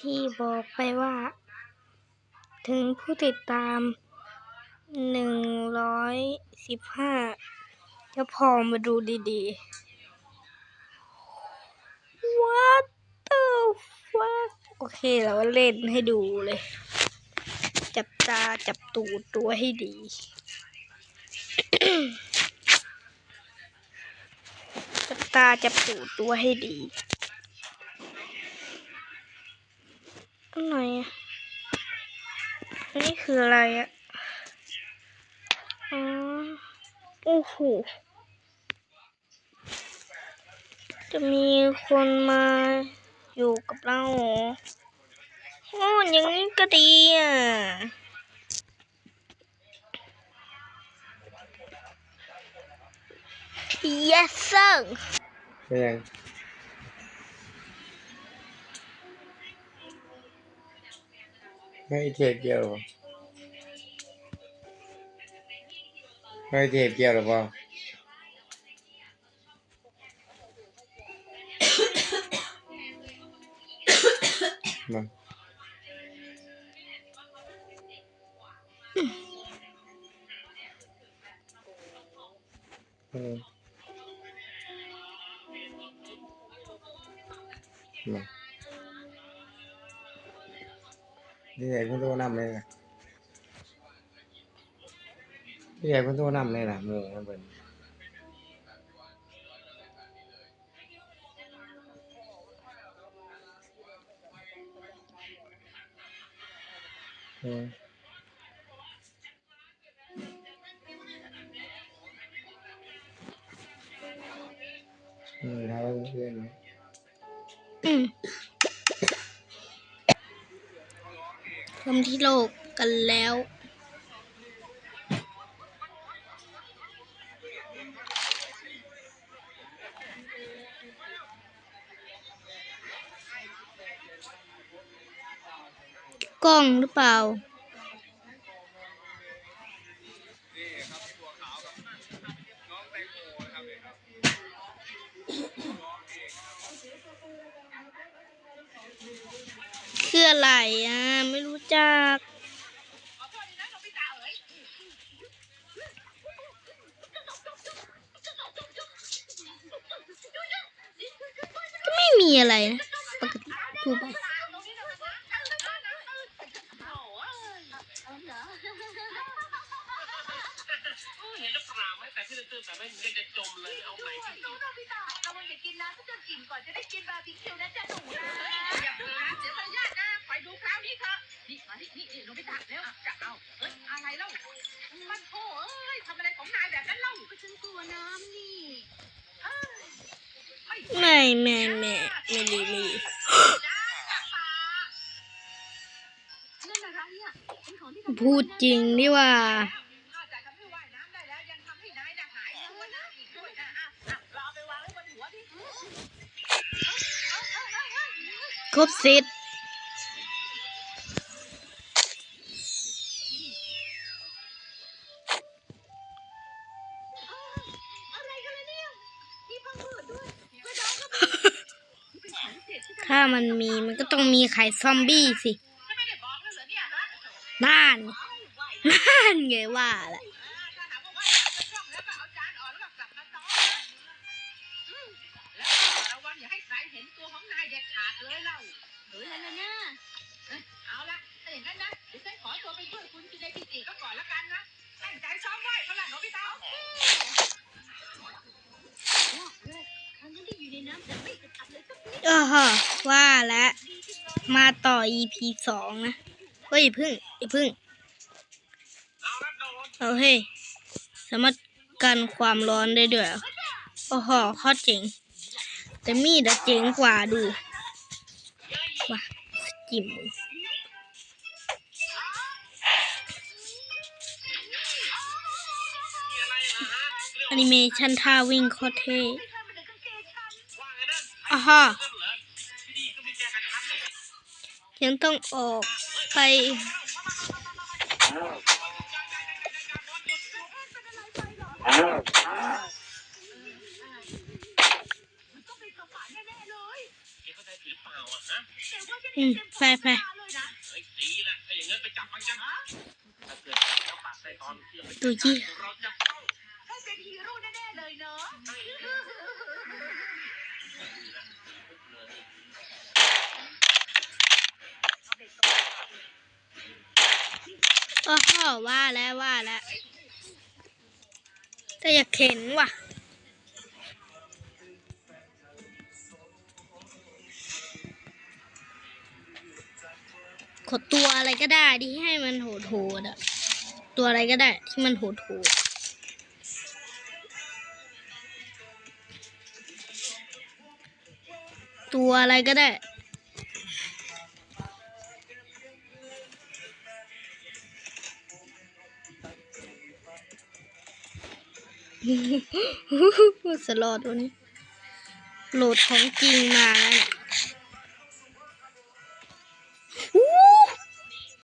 ที่บอกไปว่า ถึงผู้ติดตามหนึ่งร้อยสิบห้าจะพอมาดูดีๆ What the fuck โอเคเราเล่นให้ดูเลย จับตาจับตูดตัวให้ดีจับตาจับตูดตัวให้ดี อะไรอะอันนี้คืออะไรอะอ๋อโอ้โห จะมีคนมาอยู่กับเราอโอ้อย่างนี้ก็ดีอะ yes sir เป็นยัง ไม่เทปเกี่ยวหรอไม่เทปเกี่ยวหรือเปล่ามาอืมมา นี่ใหญ่เพิ่งโตนำเลยนะนี่ใหญ่เพิ่ง มูมันเป็นอืมอืมแล้วเพื่อนไหมอืมทำที่โลกกันแล้ว กล้องหรือเปล่าคืออะไรอะไม่รู้ จักก็ไม่มีอะไรนะปกติทั่วไปเห็นแล้วปลาไหมแต่ที่ตื้นๆแต่ไม่เห็นจะจมเลยเอาไหนที่น้องโนบิตะเอามันอย่ากินนะถ้าจะกินก่อนจะได้กินบาร์บีคิวนะจ๊ะหนูนะ ไม่ไม่ไม่ไม่ดีไม่ดีจ้าป่านั่นอะไรอะเป็นของที่ทำพูดจริงดีว่าครบสิทธิ์ ถ้ามันมีมันก็ต้องมีไข่ซอมบี้สิไม่ได้บอกแล้วเหรอเนี่ยฮะน่านน่านไงว่าแหละถ้าหากว่าว่ายน้ำจะคล่องแล้วก็เอาจานออกแล้วก็กลับมาซ้อมอืมแล้วก็ระวังอย่าให้ใครเห็นตัวของนายเด็ดขาดเลยเล่าเฮ้ยอะ ไรเนี่ยเอ้ยเอาละถ้าอย่างนั้นนะเดี๋ยวฉันขอตัวไปช่วยคุณกินในพิจิก็ก่อนละกันนะตั้งใจซ้อมไว้เขาหลังโนบิตะโอเคครั้งที่อยู่ในน้ำแต่ไม่อึดอัดเลยสักนิดเออฮะว่าแล้วมาต่อ EP สองนะเฮ้ยอย่าพึ่งอย่าพึ่งเอาละโดนเอาเฮ้ยสามารถกันความร้อนได้ด้วยเหรอโอ้โหข้อเจ๋ง แต่มีดอะเจ๋งกว่าดูว่าจิ้มมือมีอะไรนะฮะเรื่องแอนิเมชันท่าวิ่งโคตรเท่ว่า ยังต้องออกไปอืมไปไปตัวยี่ โอ้โหว่าแล้วว่าแล้วแต่อยากเข็นว่ะขดตัวอะไรก็ได้ที่ให้มันโหดโหดๆอะตัวอะไรก็ได้ที่มันโหดโหดตัวอะไรก็ได้ สลอดตัวนี้โหลดของจริงมาแล้วเนี่ย